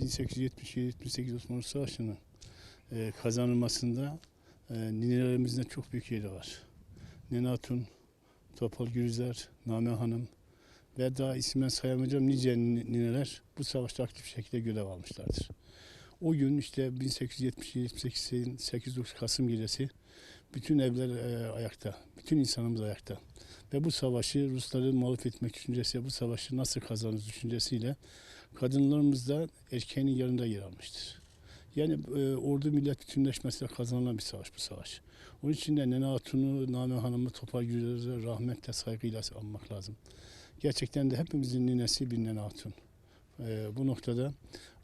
1877-78 Osmanlı Savaşı'nın e, kazanılmasında e, ninelerimizin çok büyük yeri var. Nene Hatun, Topal Gürüzer, Name Hanım ve daha isimden sayamayacağım nice nineler bu savaşta aktif şekilde görev almışlardır. O gün işte 1877-78'in 8-9 Kasım gecesi bütün evler e, ayakta, bütün insanımız ayakta. Ve bu savaşı Rusları mağlup etmek düşüncesiyle, bu savaşı nasıl kazanırız düşüncesiyle kadınlarımız da erkeğinin yanında yer almıştır. Yani e, ordu millet bütünleşmesiyle kazanılan bir savaş bu savaş. Onun için de Nene Hatun'u, Name Hanım'ı, Topal Güller'i rahmetle, saygıyla anmak lazım. Gerçekten de hepimizin ninesi bir Nene Hatun. E, bu noktada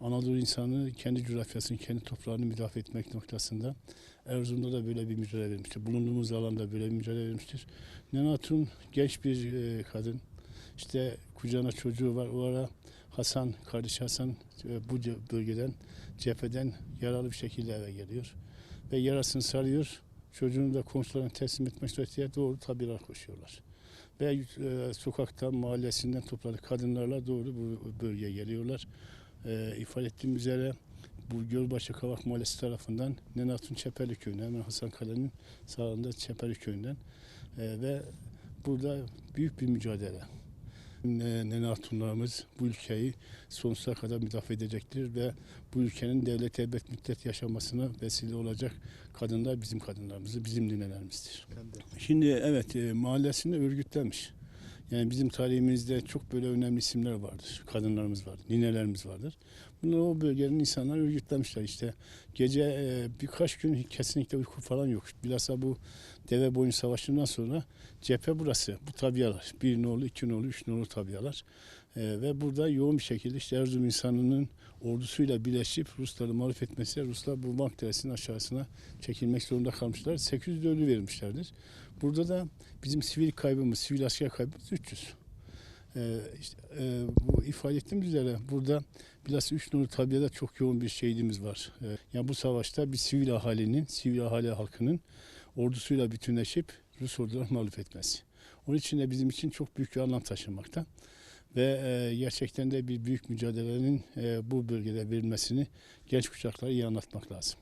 Anadolu insanı kendi coğrafyasını, kendi toprağını müdafaa etmek noktasında Erzurum'da da böyle bir mücadele vermiştir. Bulunduğumuz alanda böyle bir mücadele vermiştir. Nene Hatun genç bir e, kadın. İşte kucağına çocuğu var. O ara Hasan, kardeş Hasan e, bu bölgeden, cepheden yaralı bir şekilde eve geliyor. Ve yarasını sarıyor. Çocuğunu da komşularına teslim etmek suretiyle doğru tabira koşuyorlar. Ve e, sokakta, mahallesinden topladık kadınlarla doğru bu bölgeye geliyorlar. E, ifade ettiğim üzere bu Gölbaşı Kavak Mahallesi tarafından Nenatun Çeperli Köyü'ne, hemen Hasan Kale'nin sağında Çeperli Köyü'nden e, ve burada büyük bir mücadele. Ne- Nene Hatunlarımız bu ülkeyi sonsuza kadar müdafaa edecektir ve bu ülkenin devlet ebed müddet yaşamasına vesile olacak kadınlar bizim kadınlarımızdır, bizim ninelerimizdir. Şimdi evet e, mahallesinde örgütlenmiş. Yani bizim tarihimizde çok böyle önemli isimler vardır. Kadınlarımız vardır, ninelerimiz vardır. Bunlar o bölgenin insanlar örgütlenmişler işte. Gece e, birkaç gün kesinlikle uyku falan yok. Bilhassa bu deve boyun savaşından sonra cephe burası. Bu tabiyalar. Bir nolu, iki nolu, üç nolu tabiyalar. E, ve burada yoğun bir şekilde işte Erzurum insanının ordusuyla birleşip Rusları mağlup etmesiyle Ruslar bu Bank Deresi'nin aşağısına çekilmek zorunda kalmışlar. 800 de ölü vermişlerdir. Burada da bizim sivil kaybımız, sivil asker kaybımız 300. Ee, işte, e, bu ifade ettiğimiz üzere burada bilhassa 3 numaralı tabiyada çok yoğun bir şehidimiz var. Ee, yani bu savaşta bir sivil ahalinin, sivil ahali halkının ordusuyla bütünleşip Rus ordularını mağlup etmesi. Onun için de bizim için çok büyük bir anlam taşımakta. Ve e, gerçekten de bir büyük mücadelenin e, bu bölgede verilmesini genç kuşaklara iyi anlatmak lazım.